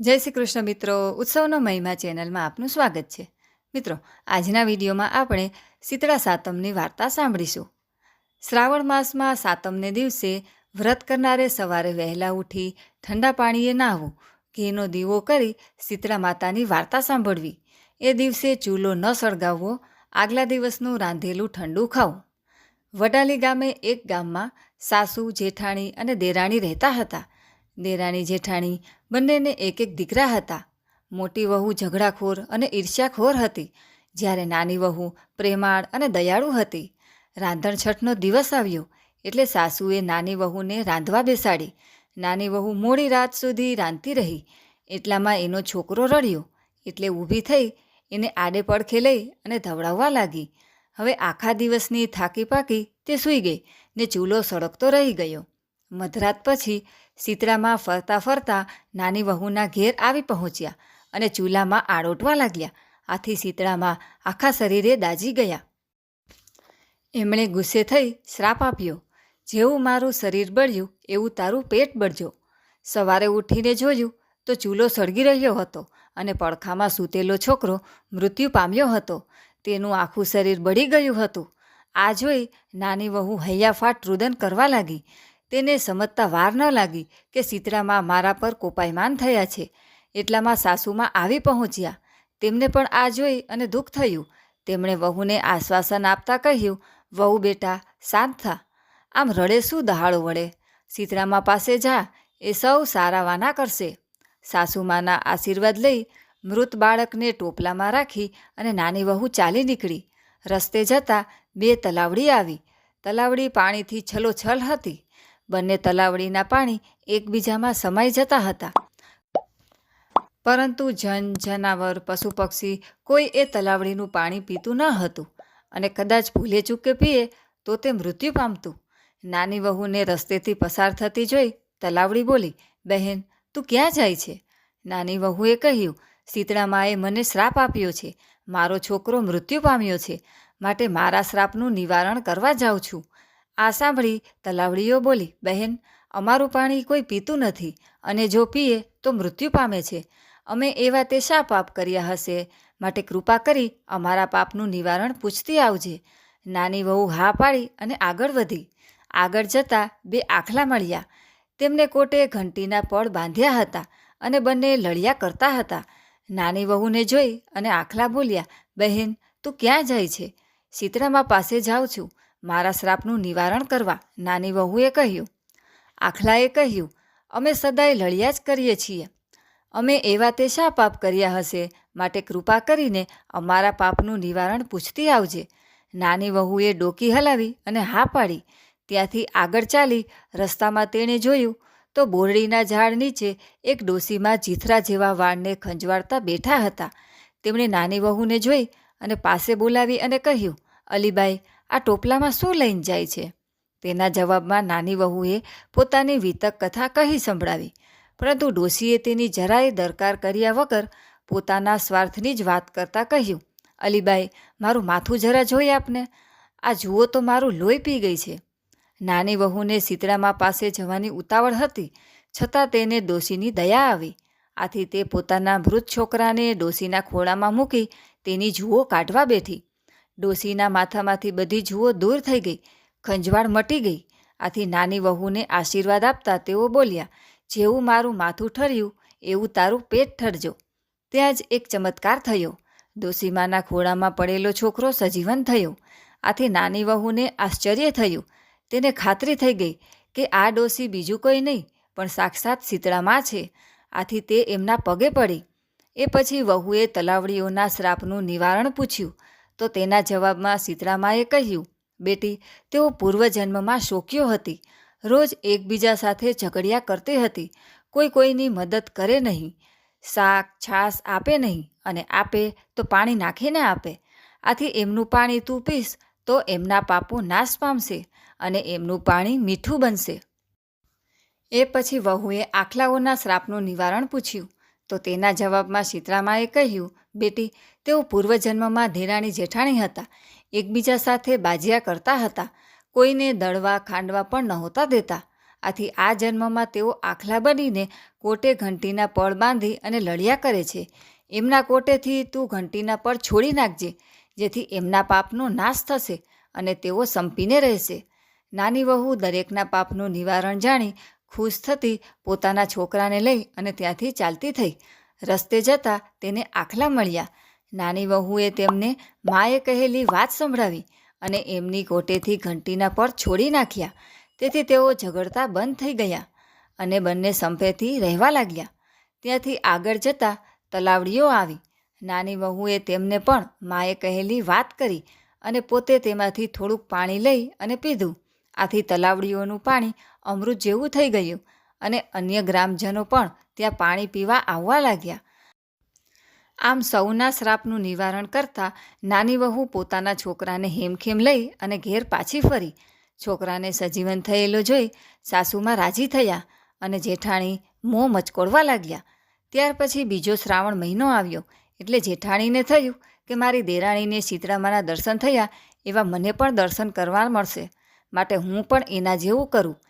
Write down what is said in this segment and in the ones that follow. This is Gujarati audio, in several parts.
જય શ્રી કૃષ્ણ મિત્રો, ઉત્સવનો મહિમા ચેનલમાં આપનું સ્વાગત છે. મિત્રો, આજના વિડીયોમાં આપણે શીતળા સાતમની વાર્તા સાંભળીશું. શ્રાવણ માસમાં સાતમને દિવસે વ્રત કરનારે સવારે વહેલા ઉઠી ઠંડા પાણીએ નાહવું, ઘીનો દીવો કરી શીતળા માતાની વાર્તા સાંભળવી. એ દિવસે ચૂલો ન સળગાવવો, આગલા દિવસનું રાંધેલું ઠંડુ ખાવું. વડાલી ગામે એક ગામમાં સાસુ, જેઠાણી અને દેરાણી રહેતા હતા. દેરાણી જેઠાણી બંનેને એક એક દીકરા હતા. મોટી વહુ ઝઘડાખોર અને ઈર્ષ્યાખોર હતી. જ્યારે નાની વહુ પ્રેમાળ અને દયાળુ હતી. રાંધણછઠનો દિવસ આવ્યો એટલે સાસુએ નાની વહુને રાંધવા બેસાડી. નાની વહુ મોડી રાત સુધી રાંધતી રહી. એટલામાં એનો છોકરો રડ્યો. એટલે ઊભી થઈ એને આડે પડખે લઈ અને ધવડાવવા લાગી. હવે આખા દિવસની થાકી પાકી તે સૂઈ ગઈ ને ચૂલો સળગતો રહી ગયો. મધરાત પછી શીતળામાં ફરતા ફરતા નાની વહુના ઘેર આવી પહોંચ્યા અને ચૂલામાં આડોટવા લાગ્યા. આથી શીતળામાં આખા શરીરે દાજી ગયા. એમણે ગુસ્સે થઈ શ્રાપ આપ્યો, જેવું મારું શરીર બળ્યું, એવું તારું પેટ બળજો. સવારે ઉઠીને જોયું તો ચૂલો સળગી રહ્યો હતો અને પડખામાં સૂતેલો છોકરો મૃત્યુ પામ્યો હતો. તેનું આખું શરીર બળી ગયું હતું. આ જોઈ નાની વહુ હૈયાફાટ રુદન કરવા લાગી. તેને સમજતા વાર ન લાગી કે સીતરામાં મારા પર કોપાયમાન થયા છે. એટલામાં સાસુમાં આવી પહોંચ્યા. તેમને પણ આ જોઈ અને દુઃખ થયું. તેમણે વહુને આશ્વાસન આપતા કહ્યું, વહુ બેટા, શાંત થા. આમ રડે શું દહાડો વળે સીતરામા પાસે જા. એ સૌ સારા વાના કરશે. સાસુમાના આશીર્વાદ લઈ મૃત બાળકને ટોપલામાં રાખી અને નાની વહુ ચાલી નીકળી. રસ્તે જતાં બે તલાવડી આવી. તલાવડી પાણીથી છલોછલ હતી. બંને તલાવડીના પાણી એકબીજામાં સમાઈ જતા હતા. પરંતુ જન જનાવર, પશુ પક્ષી કોઈ એ તલાવડીનું પાણી પીતું ન હતું અને કદાચ ભૂલે ચૂકે પીએ તો તે મૃત્યુ પામતું. નાની વહુને રસ્તેથી પસાર થતી જોઈ તલાવડી બોલી, બહેન, તું ક્યાં જાય છે? નાની વહુએ કહ્યું શીતળામાએ મને શ્રાપ આપ્યો છે. મારો છોકરો મૃત્યુ પામ્યો છે. માટે મારા શ્રાપનું નિવારણ કરવા જાઉં છું. આ સાંભળી તલાવડીઓ બોલી, બહેન, અમારું પાણી કોઈ પીતું નથી અને જો પીએ તો મૃત્યુ પામે છે. અમે એવા તે શા પાપ કર્યા હશે? માટે કૃપા કરી અમારા પાપનું નિવારણ પૂછતી આવજે. નાની વહુ હા પાડી અને આગળ વધી. આગળ જતાં બે આખલા મળ્યા. તેમને કોટે ઘંટીના પળ બાંધ્યા હતા અને બંને લડ્યા કરતા હતા. નાની વહુને જોઈ અને આખલા બોલ્યા, બહેન, તું ક્યાં જાય છે? સીતરામા પાસે જાઉં છું. મારા શ્રાપનું નિવારણ કરવા નાની વહુએ કહ્યું, આખલાએ કહ્યું, અમે સદાય લડ્યા જ કરીએ છીએ. અમે એવા તે શા પાપ કર્યા હશે માટે કૃપા કરીને અમારા પાપનું નિવારણ પૂછતી આવજે. નાની વહુએ ડોકી હલાવી અને હા પાડી. ત્યાંથી આગળ ચાલી રસ્તામાં તેણે જોયું તો બોરડીના ઝાડ નીચે એક ડોસીમાં જીથરા જેવા વાળને ખંજવાળતા બેઠા હતા. તેમણે નાની વહુને જોઈ અને પાસે બોલાવી અને કહ્યું, અલીબાઈ આ ટોપલામાં શું લઈને જાય છે? તેના જવાબમાં નાની વહુએ પોતાની વિતક કથા કહી સંભળાવી. પરંતુ ડોશીએ તેની જરાય દરકાર કર્યા વગર પોતાના સ્વાર્થની જ વાત કરતાં કહ્યું, અલીબાઈ, મારું માથું જરા જોઈ આપને. આ જુઓ તો મારું લોહી પી ગઈ છે. નાની વહુને શીતળામાં પાસે જવાની ઉતાવળ હતી, છતાં તેને ડોશીની દયા આવી. આથી તે પોતાના મૃત છોકરાને ડોશીના ખોળામાં મૂકી તેની જુઓ કાઢવા બેઠી. ડોશીના માથામાંથી બધી જુઓ દૂર થઈ ગઈ, ખંજવાળ મટી ગઈ. આથી નાની વહુને આશીર્વાદ આપતા તેઓ બોલ્યા, જેવું મારું માથું ઠર્યું, એવું તારું પેટ ઠરજો. ત્યાં જ એક ચમત્કાર થયો. ડોસીમાના ખોળામાં પડેલો છોકરો સજીવન થયો. આથી નાની વહુને આશ્ચર્ય થયું. તેને ખાતરી થઈ ગઈ કે આ ડોસી બીજું કોઈ નહીં, પણ સાક્ષાત શીતળામાં છે. આથી તે એમના પગે પડી. એ પછી વહુએ તલાવડીઓના શ્રાપનું નિવારણ પૂછ્યું. તો તેના જવાબમાં શીતળામાએ કહ્યું, બેટી, તેઓ પૂર્વજન્મમાં શોક્યો હતી. રોજ એકબીજા સાથે ઝઘડિયા કરતી હતી. કોઈ કોઈની મદદ કરે નહીં. શાક, છાશ આપે નહીં અને આપે તો પાણી નાખીને આપે. આથી એમનું પાણી તું પીશ તો એમના પાપો નાશ પામશે અને એમનું પાણી મીઠું બનશે. એ પછી વહુએ આખલાઓના શ્રાપનું નિવારણ પૂછ્યું. તો તેના જવાબમાં શીતળામાએ કહ્યું, બેટી તેઓ પૂર્વજન્મમાં ધીરાણી જેઠાણી હતા. એકબીજા સાથે બાજિયા કરતા હતા. કોઈને દળવા, ખાંડવા પણ નહોતા દેતા. આથી આ જન્મમાં તેઓ આખલા બનીને કોટે ઘંટીના પળ બાંધી અને લડ્યા કરે છે. એમના કોટેથી તું ઘંટીના પળ છોડી નાખજે, જેથી એમના પાપનો નાશ થશે અને તેઓ સંપીને રહેશે. નાની વહુ દરેકના પાપનું નિવારણ જાણી ખુશ થતી પોતાના છોકરાને લઈ અને ત્યાંથી ચાલતી થઈ. રસ્તે જતાં તેને આખલા મળ્યા. નાની વહુએ તેમને માએ કહેલી વાત સંભળાવી અને એમની કોટેથી ઘંટીના પર છોડી નાખ્યા. તેથી તેઓ ઝઘડતા બંધ થઈ ગયા અને બંને સંપેથી રહેવા લાગ્યા. ત્યાંથી આગળ જતાં તલાવડીઓ આવી. નાની વહુએ તેમને પણ માએ કહેલી વાત કરી અને પોતે તેમાંથી થોડુંક પાણી લઈ અને પીધું. આથી તલાવડીઓનું પાણી અમૃત જેવું થઈ ગયું અને અન્ય ગ્રામજનો પણ ત્યાં પાણી પીવા આવવા લાગ્યા. આમ સૌના શ્રાપનું નિવારણ કરતાં નાની વહુ પોતાના છોકરાને હેમખેમ લઈ અને ઘેર પાછી ફરી. છોકરાને સજીવન થયેલો જોઈ સાસુમાં રાજી થયા અને જેઠાણી મોં મચકોડવા લાગ્યા. ત્યાર પછી બીજો શ્રાવણ મહિનો આવ્યો. એટલે જેઠાણીને થયું કે મારી દેરાણીને શીતળામાના દર્શન થયા એવા મને પણ દર્શન કરવા મળશે. માટે હું પણ એના જેવું કરું.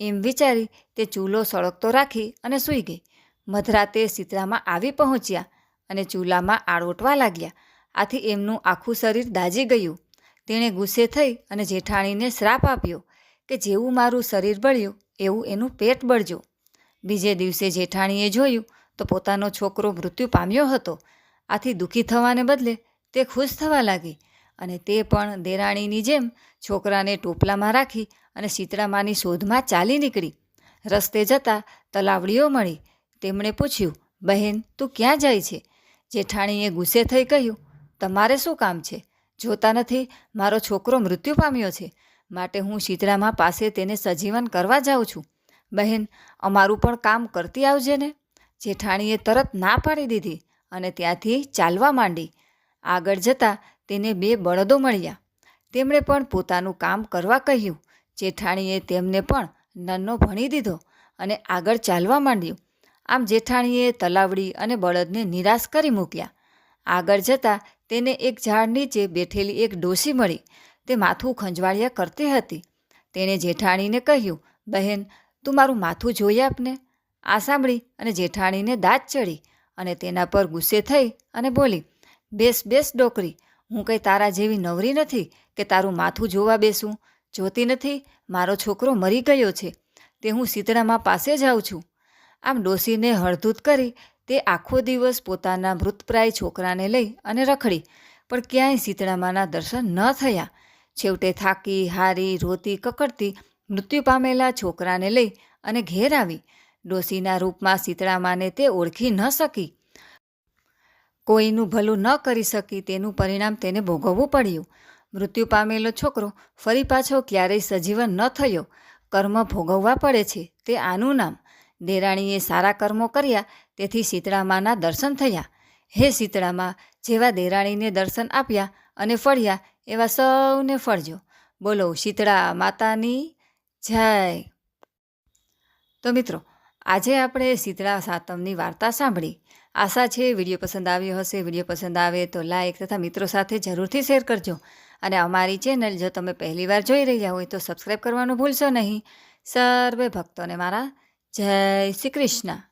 એમ વિચારી તે ચૂલો સળગતો રાખી અને સૂઈ ગઈ. મધરાતે શીતળામાં આવી પહોંચ્યા. અને ચૂલામાં આળોટવા લાગ્યા. આથી એમનું આખું શરીર દાજી ગયું. તેણે ગુસ્સે થઈ અને જેઠાણીને શ્રાપ આપ્યો કે જેવું મારું શરીર બળ્યું, એવું એનું પેટ બળજો. બીજે દિવસે જેઠાણીએ જોયું તો પોતાનો છોકરો મૃત્યુ પામ્યો હતો. આથી દુઃખી થવાને બદલે તે ખુશ થવા લાગી અને તે પણ દેરાણીની જેમ છોકરાને ટોપલામાં રાખી અને શીતળામાની શોધમાં ચાલી નીકળી. રસ્તે જતાં તલાવડીઓ મળી. તેમણે પૂછ્યું, બહેન, તું ક્યાં જાય છે? જેઠાણીએ ગુસ્સે થઈ કહ્યું, તમારે શું કામ છે? જોતા નથી, મારો છોકરો મૃત્યુ પામ્યો છે. માટે હું શીતળામાં પાસે તેને સજીવન કરવા જાઉં છું. બહેન, અમારું પણ કામ કરતી આવજે ને. જેઠાણીએ તરત ના પાડી દીધી અને ત્યાંથી ચાલવા માંડી. આગળ જતાં તેને બે બળદો મળ્યા. તેમણે પણ પોતાનું કામ કરવા કહ્યું. જેઠાણીએ તેમને પણ નન્નો ભણી દીધો અને આગળ ચાલવા માંડ્યું. આમ જેઠાણીએ તલાવડી અને બળદને નિરાશ કરી મૂક્યા. આગળ જતાં તેને એક ઝાડ નીચે બેઠેલી એક ડોસી મળી. તે માથું ખંજવાળિયા કરતી હતી. તેણે જેઠાણીને કહ્યું, બહેન, તું મારું માથું જોઈ આપને આ સાંભળી અને જેઠાણીને દાંત ચડી અને તેના પર ગુસ્સે થઈ અને બોલી, બેસ બેસ ડોકરી, હું કંઈ તારા જેવી નવરી નથી કે તારું માથું જોવા બેસું. જોતી નથી, મારો છોકરો મરી ગયો છે. તે હું શીતળામાં પાસે જાઉં છું. આમ ડોસીને હળધૂત કરી તે આખો દિવસ પોતાના મૃતપ્રાય છોકરાને લઈ અને રખડી. પણ ક્યાંય શીતળામાના દર્શન ન થયા. છેવટે થાકી, હારી, રોતી, કકડતી મૃત્યુ પામેલા છોકરાને લઈ અને ઘેર આવી. ડોસીના રૂપમાં શીતળામાને તે ઓળખી ન શકી. કોઈનું ભલું ન કરી શકી તેનું પરિણામ તેને ભોગવવું પડ્યું. મૃત્યુ પામેલો છોકરો ફરી પાછો ક્યારેય સજીવન ન થયો. કર્મ ભોગવવા પડે છે તે આનું નામ. દેરાણીએ સારા કર્મો કર્યા, તેથી શીતળામાના દર્શન થયા. હે શીતળામાં, જેવા દેરાણીને દર્શન આપ્યા અને ફળ્યા, એવા સૌને ફળજો. બોલો, શીતળા માતાની જય. તો મિત્રો, આજે આપણે શીતળા સાતમની વાર્તા સાંભળી. આશા છે વીડિયો પસંદ આવ્યો હશે. વીડિયો પસંદ આવે તો લાઈક તથા મિત્રો સાથે જરૂરથી શેર કરજો. અને અમારી ચેનલ જો તમે પહેલીવાર જોઈ રહ્યા હોય તો સબસ્ક્રાઈબ કરવાનું ભૂલશો નહીં. સર્વે ભક્તોને મારા જય શ્રી કૃષ્ણ.